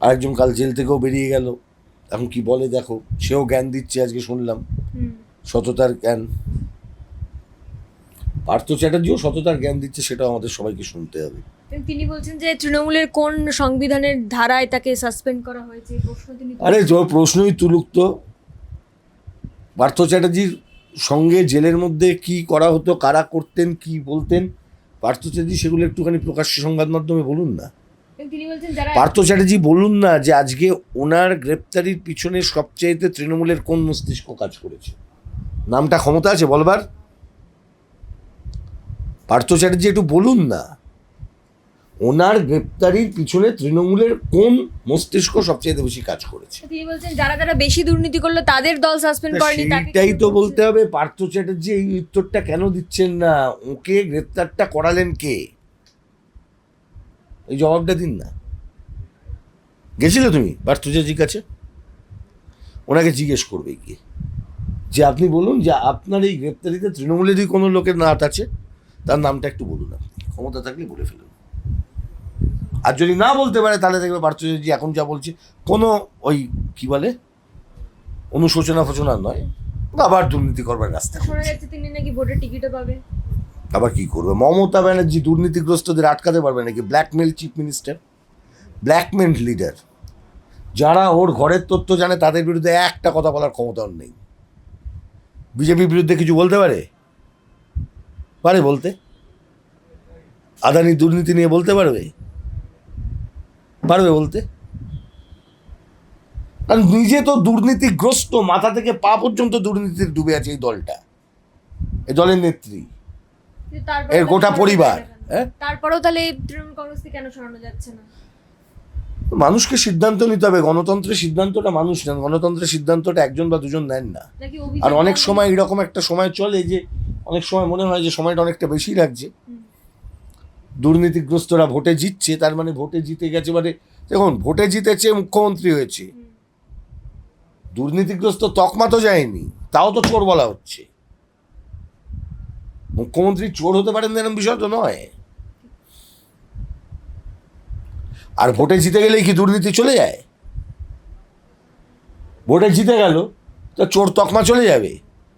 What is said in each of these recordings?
আরেকজন কাল জেল থেকেও বেরিয়ে গেল। এখন কি বলে দেখো সেও জ্ঞান দিচ্ছে আজকে শুনলাম। সততার জ্ঞান। পার্থ চ্যাটার্জিও সততার জ্ঞান দিচ্ছে সেটাও আমাদের সবাইকে শুনতে হবে। তিনি বলছেন যে তৃণমূলের কোন সংবিধানের ধারায় তাকে সাসপেন্ড করা হয়েছে প্রশ্ন তিনি আরে প্রশ্নই তুলুক তো। পার্থ চ্যাটার্জির সঙ্গে জেলের মধ্যে কি করা হতো কারা করতেন কি বলতেন পার্থ চ্যাটার্জি সেগুলো একটুখানি প্রকাশ্য সংবাদ মাধ্যমে বলুন না। পার্থ চ্যাটার্জি বলুন না যে আজকে ওনার গ্রেপ্তারির পিছনে সবচাইতে তৃণমূলের কোন মস্তিষ্ক কাজ করেছে। নামটা ক্ষমতা আছে বলবার পার্থ চ্যাটার্জি একটু বলুন না। ওনার গ্রেপ্তারির পিছনে তৃণমূলের কোন মস্তিষ্ক সবচেয়ে বেশি কাজ করেছে? তিনি বলছেন যারা যারা বেশি দুর্নীতি করল তাদের দল সাসপেন্ড করেনি কেন তো বলতে হবে। পার্থ চ্যাটার্জি এই উত্তরটা কেন দিচ্ছেন না? ওকে গ্রেপ্তারটা করালেন কে? এই জবাবটা দিন না। গেছিলে তুমি? চ্যাটার্জির কাছে? ওনাকে জিজ্ঞেস করবে গিয়ে। যে আপনি বলুন যে আপনার এই গ্রেপ্তারিতে তৃণমূলেরই কোনো লোকের নাট আছে? তার নামটা একটু বলুন আপনি। ক্ষমতা থাকলে বলে ফেলুন। আর যদি না বলতে পারে তাহলে দেখবে চ্যাটার্জি এখন যা বলছে কোনো ওই কি বলে অনুশোচনা ফোচনা নয়। আবার দুর্নীতি করবার রাস্তা শোনা যাচ্ছে তিনি নাকি ভোটের টিকিটও পাবে। আবার কি করবে? মমতা ব্যানার্জি দুর্নীতিগ্রস্তদের আটকাতে পারবে নাকি? Blackmail chief minister blackmail leader যারা ওর ঘরের তথ্য জানে, তাদের বিরুদ্ধে একটা কথা বলার ক্ষমতা ওর নেই। বিজেপির বিরুদ্ধে কিছু বলতে পারে? পারে বলতে। আদানি দুর্নীতি নিয়ে বলতে পারবে? পারবে বলতে। কারণ নিজে তো দুর্নীতিগ্রস্ত, মাথা থেকে পা পর্যন্ত দুর্নীতির ডুবে আছে এই দলটা, এই দলের নেত্রী। এর গোটা পরিবার কেন? হ্যাঁ? তারপরেও তাহলে এই তৃণমূল কংগ্রেস কেন সরানো যাচ্ছে না? মানুষকে সিদ্ধান্ত নিতে হবে গণতন্ত্রের সিদ্ধান্তটা মানুষ নেন গণতন্ত্রের সিদ্ধান্তটা একজন বা দুজন নেন না। আর অনেক সময় এরকম একটা সময় চলে যে অনেক সময় মনে হয় যে সময়টা অনেকটা বেশি লাগছে। দুর্নীতিগ্রস্তরা ভোটে জিতছে তার মানে ভোটে জিতে গেছে মানে দেখুন ভোটে জিতেছে মুখ্যমন্ত্রী হয়েছে। দুর্নীতিগ্রস্ত তকমা তো যায়নি তাও তো চোর বলা হচ্ছে। মুখ্যমন্ত্রী চোর হতে পারেন এরকম বিষয় তো নয়। আর ভোটে জিতে গেলেই কি দুর্নীতি চলে যায়? ভোটে জিতে গেল তো চোর তকমা চলে যাবে।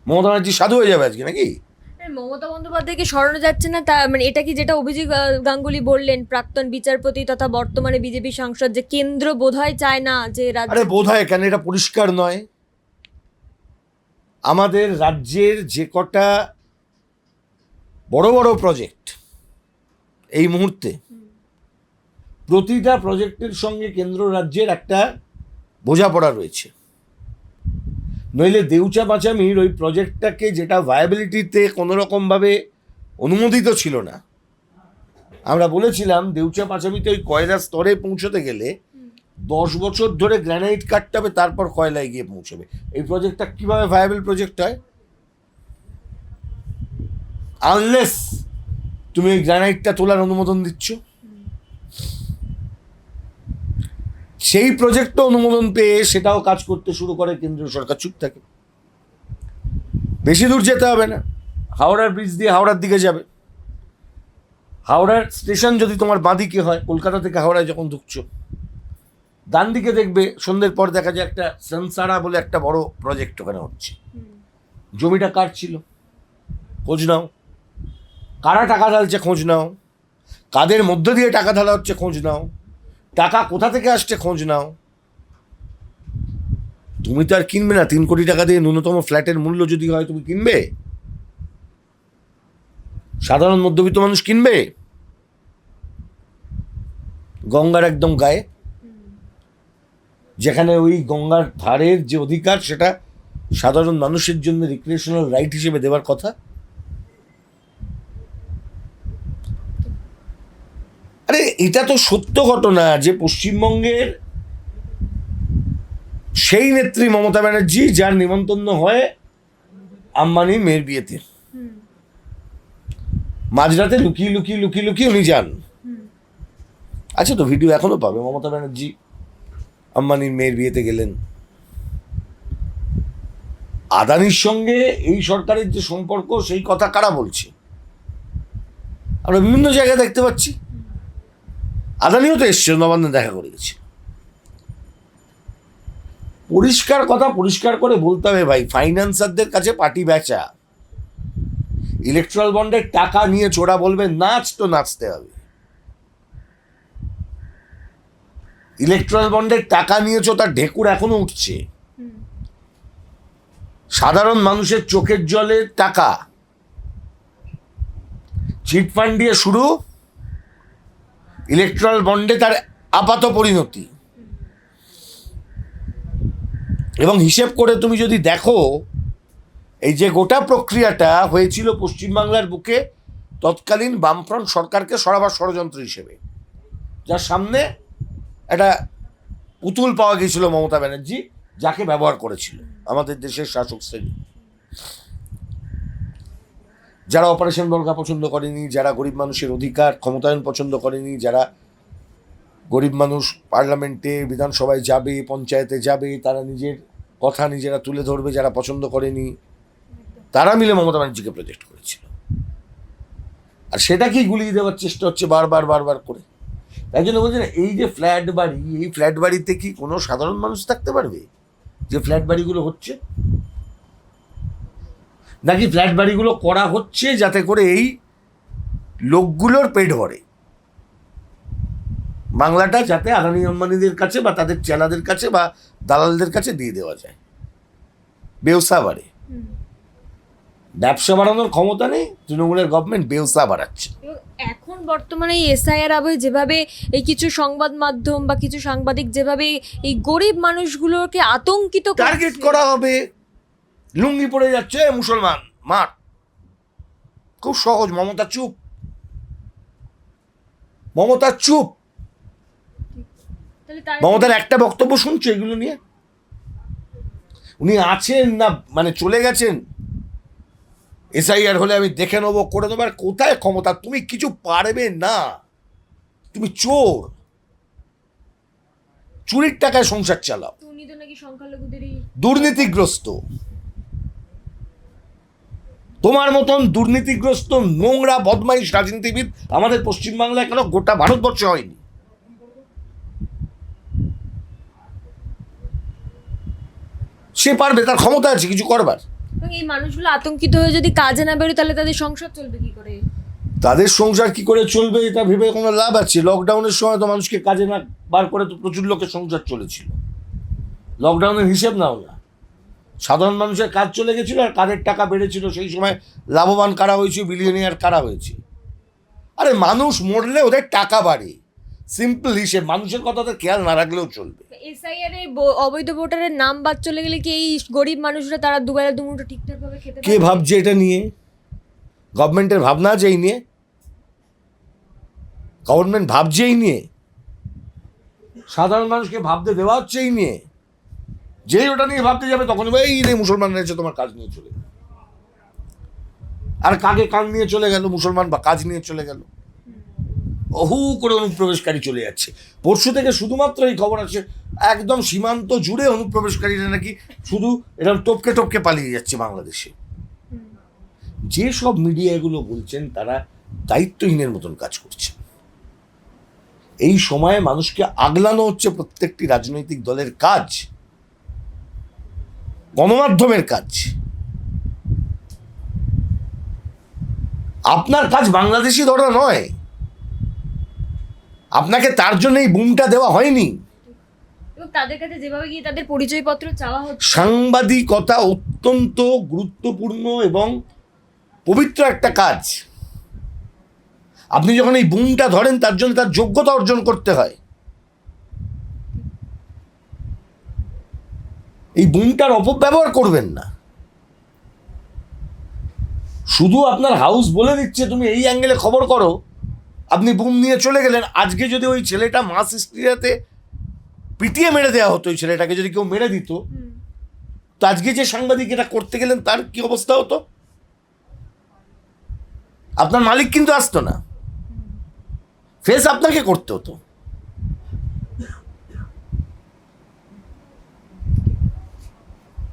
মমতা ব্যানার্জি সাধু হয়ে যাবে আজকে নাকি? মমতা বন্দ্যোপাধ্যায়কে সরানো যাচ্ছে না? তা মানে এটা কি যেটা অভিজিৎ গাঙ্গুলি বললেন প্রাক্তন বিচারপতি তথা বর্তমানে বিজেপি সাংসদ যে কেন্দ্র বোধহয় চায় না যে রাজ্য আরে বোধ হয় কেন? এটা পরিষ্কার নয়। আমাদের রাজ্যের যে কটা বড় বড় প্রজেক্ট এই মুহূর্তে। প্রতিটা প্রজেক্টের সঙ্গে কেন্দ্র রাজ্যের একটা বোঝাপড়া রয়েছে। নইলে দেউচা পাচামির ওই প্রজেক্টটাকে যেটা ভায়াবিলিটিতে কোনো রকমভাবে অনুমোদিত ছিল না। আমরা বলেছিলাম, দেউচা পাচামিতে ওই কয়লা স্তরে পৌঁছতে গেলে দশ বছর ধরে গ্র্যানাইট কাটতে হবে, তারপর কয়লায় গিয়ে পৌঁছবে। এই প্রজেক্টটা কীভাবে ভায়াবল প্রজেক্ট হয়? আনলেস তুমি ওই গ্র্যানাইটটা তোলার অনুমোদন দিচ্ছ। সেই প্রজেক্টটা অনুমোদন পেয়ে সেটাও কাজ করতে শুরু করে কেন্দ্রীয় সরকার। চুপ থাকে। বেশি দূর যেতে হবে না। হাওড়ার ব্রিজ দিয়ে হাওড়ার দিকে যাবে। হাওড়ার স্টেশন যদি তোমার বাঁদিকে হয় কলকাতা থেকে হাওড়ায় যখন ঢুকছো ডান দিকে দেখবে সন্ধ্যের পর দেখা যায় একটা সানসারা বলে একটা বড় প্রজেক্ট ওখানে হচ্ছে। জমিটা কার ছিল? খোঁজ নাও। কারা টাকা ঢালছে খোঁজ নাও। কাদের মধ্য দিয়ে টাকা ঢালা হচ্ছে খোঁজ নাও। টাকা কোথা থেকে আসছে খোঁজ নাও। তুমি তো আর কিনবে না, তিন কোটি টাকা দিয়ে ন্যূনতম ফ্ল্যাটের মূল্য যদি হয় তুমি কিনবে? সাধারণ মধ্যবিত্ত মানুষ কিনবে? গঙ্গার একদম গায়ে। যেখানে ওই গঙ্গার ধারের যে অধিকার, সেটা সাধারণ মানুষের জন্য রিক্রিয়েশনাল রাইট হিসেবে দেওয়ার কথা আরে এটা তো সত্য ঘটনা যে পশ্চিমবঙ্গের সেই নেত্রী মমতা ব্যানার্জি যার নিমন্ত্রণ হয় আম্বানি মেয়ের বিয়েতে। মাঝরাতে লুকিয়ে লুকিয়ে লুকিয়ে লুকিয়ে উনি যান। আচ্ছা তো ভিডিও এখনও পাবে, মমতা ব্যানার্জি আম্বানির মেয়ের বিয়েতে গেলেন। আদানির সঙ্গে এই সরকারের যে সম্পর্ক, সেই কথা কারা বলছে? আমরা বিভিন্ন জায়গায় দেখতে পাচ্ছি। আদানিও তো এসছে দেখা করে গেছে। পরিষ্কার কথা, পরিষ্কার করে বলতে হবে ভাই ফাইন্যান্সারদের কাছে পার্টি বেচা। ইলেকট্রাল বন্ডের টাকা নিয়ে চোরা বলবে নাচ তো নাচতে হবে। ইলেকট্রাল বন্ডের টাকা নিয়েছো, তার ঢেকুর এখনও উঠছে। সাধারণ মানুষের চোখের জলের টাকা। চিট ফান্ড দিয়ে শুরু। ইলেকট্রাল বন্ডে তার আপাত পরিণতি। এবং হিসেব করে তুমি যদি দেখো, এই যে গোটা প্রক্রিয়াটা হয়েছিল পশ্চিমবাংলার বুকে তৎকালীন বামফ্রন্ট সরকারকে সরাবার ষড়যন্ত্র হিসেবে। যার সামনে একটা পুতুল পাওয়া গিয়েছিল মমতা ব্যানার্জি, যাকে ব্যবহার করেছিল আমাদের দেশের শাসক শ্রেণি। যারা অপারেশন বর্গা পছন্দ করেনি, যারা গরিব মানুষের অধিকার ক্ষমতায়ন পছন্দ করেনি, যারা গরিব মানুষ পার্লামেন্টে, বিধানসভায় যাবে, পঞ্চায়েতে যাবে, তারা নিজের কথা নিজেরা তুলে ধরবে যারা পছন্দ করেনি, তারা মিলে মমতা ব্যানার্জিকে প্রজেক্ট করেছিল। আর সেটাকেই গুলিয়ে দেওয়ার চেষ্টা হচ্ছে বারবার বারবার করে। তাই জন্য বলছি না, এই যে ফ্ল্যাট বাড়ি, এই ফ্ল্যাট বাড়িতে কি কোনো সাধারণ মানুষ থাকতে পারবে? যে ফ্ল্যাট বাড়িগুলো হচ্ছে নাকি ফ্ল্যাট বাড়িগুলো করা হচ্ছে যাতে করে এই লোকগুলোর পেট ভরে? বাংলাটা যাতে আদানি আম্বানিদের কাছে বা তাদের চেলাদের কাছে বা দালালদের কাছে দিয়ে দেওয়া যায়। ব্যবসা বাড়ে। ব্যবসা বাড়ানোর ক্ষমতা নেই তৃণমূলের গভর্নমেন্ট ব্যবসা বাড়াচ্ছে। এখন বর্তমানে এই এসআইআর আবহে যেভাবে এই কিছু সংবাদ মাধ্যম বা কিছু সাংবাদিক যেভাবে এই গরিব মানুষগুলোকে আতঙ্কিত টার্গেট করা হবে। লুঙ্গি পড়ে যাচ্ছে মুসলমান। মার। খুব সহজ মমতা চুপ। মমতা চুপ। মমতার একটা বক্তব্য শুনছো এগুলো নিয়ে? উনি আছেন না মানে চলে গেছেন? এসআইআর হলে আমি দেখে নেব করে দেবো। আর কোথায় ক্ষমতা? তুমি কিছু পারবে না। তুমি চোর। চুরির টাকায় সংসার চালাও। দুর্নীতিগ্রস্ত। তোমার মতন দুর্নীতিগ্রস্ত নোংরা বদমাইশ রাজনীতিবিদ আমাদের পশ্চিমবাংলায় কেন গোটা ভারতবর্ষে হয়নি? সে পারবে তার ক্ষমতা আছে কিছু করবার। এই মানুষগুলো আতঙ্কিত হয়ে যদি কাজে না বেরোয় তাহলে তাদের সংসার চলবে কি করে? তাদের সংসার কি করে চলবে এটা ভেবে কোনো লাভ আছে? লকডাউনের সময় তো মানুষকে কাজে না বার করে তো প্রচুর লোকের সংসার চলেছিল। লকডাউনের হিসেব নাও না। সাধারণ মানুষের কাজ চলে গেছিল আর কাজের টাকা বেড়েছিল সেই সময় লাভবান কারা হয়েছে বিলিয়নিয়ার কারা হয়েছে। আরে মানুষ মরলে ওদের টাকা বাড়ে। সিম্পল হিসেব মানুষের কথা তো খেয়াল না রাখলেও চলবে। এসআইআর এ অবৈধ ভোটারের নাম বাদ চলে গেলে কি এই গরিব মানুষরা তারা দুবেলা দুমুঠো ঠিকঠাক ভাবে খেতে কে ভাবছে এটা নিয়ে? গভর্নমেন্টের ভাবনা আছে এই নিয়ে? গভর্নমেন্ট ভাবছে এই নিয়ে? সাধারণ মানুষকে ভাবতে দেওয়া হচ্ছে এই নিয়ে? যেই ওটা নিয়ে ভাবতে যাবে তখন এই রে, মুসলমান এসে তোমার কাজ নিয়ে চলে আর কাকে কান নিয়ে চলে গেল? মুসলমান বা কাজ নিয়ে চলে গেল? অহু করে অনুপ্রবেশকারী চলে যাচ্ছে। পরশু থেকে শুধুমাত্র এই খবর আছে একদম সীমান্ত জুড়ে অনুপ্রবেশকারীরা নাকি শুধু এরকম টপকে টপকে পালিয়ে যাচ্ছে বাংলাদেশে। যে সব মিডিয়া এগুলো বলছেন, তারা দায়িত্বহীনের মতন কাজ করছে। এই সময়ে মানুষকে আগলানো হচ্ছে প্রত্যেকটি রাজনৈতিক দলের কাজ। গণমাধ্যমের কাজ। আপনার কাজ বাংলাদেশি ধরা নয়। আপনাকে তার জন্য এই বুমটা দেওয়া হয়নি। তাদের কাছে যেভাবে গিয়ে তাদের পরিচয়পত্র চাওয়া হচ্ছে। সাংবাদিকতা অত্যন্ত গুরুত্বপূর্ণ এবং পবিত্র একটা কাজ। আপনি যখন এই বুমটা ধরেন তার জন্য তার যোগ্যতা অর্জন করতে হয়। এই বুমটার অপব্যবহার করবেন না। শুধু আপনার হাউস বলে দিচ্ছে, তুমি এই অ্যাঙ্গেলে খবর করো। আপনি বুম নিয়ে চলে গেলেন। আজকে যদি ওই ছেলেটা মাস হিস্ট্রিয়াতে পিটিয়ে মেরে দেওয়া হতো, ওই ছেলেটাকে যদি কেউ মেরে দিত, তো আজকে যে সাংবাদিক এটা করতে গেলেন, তার কি অবস্থা হতো? আপনার মালিক কিন্তু আসতো না। ফেস আপনাকে করতে হতো।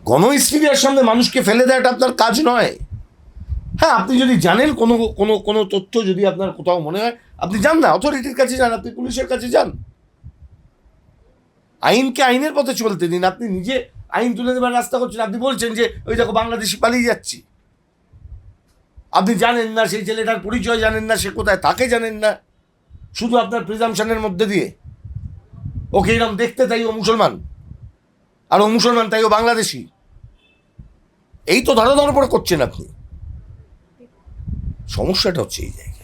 গণহিস্ট্রিয়ার সামনে মানুষকে ফেলে দেওয়াটা আপনার কাজ নয়। হ্যাঁ আপনি যদি জানেন কোনো কোনো কোনো তথ্য যদি আপনার কোথাও মনে হয়, আপনি যান না অথরিটির কাছে যান, আপনি পুলিশের কাছে যান। আইনকে আইনের পথে চলতে দিন, আপনি নিজে আইন তুলে দেবার রাস্তা করছেন, আপনি বলছেন যে, ওই দেখো, বাংলাদেশি পালিয়ে যাচ্ছি। আপনি জানেন না, সেই ছেলেটার পরিচয় জানেন না, সে কোথায়, তাকে জানেন না, শুধু আপনার প্রিজামশনের মধ্যে দিয়ে। ওকে এরকম দেখতে তাই ও মুসলমান, আর ও মুসলমান তাই ও বাংলাদেশি। এই তো ধরো ধরো করে করছেন আপনি সমস্যাটা হচ্ছে এই জায়গায়।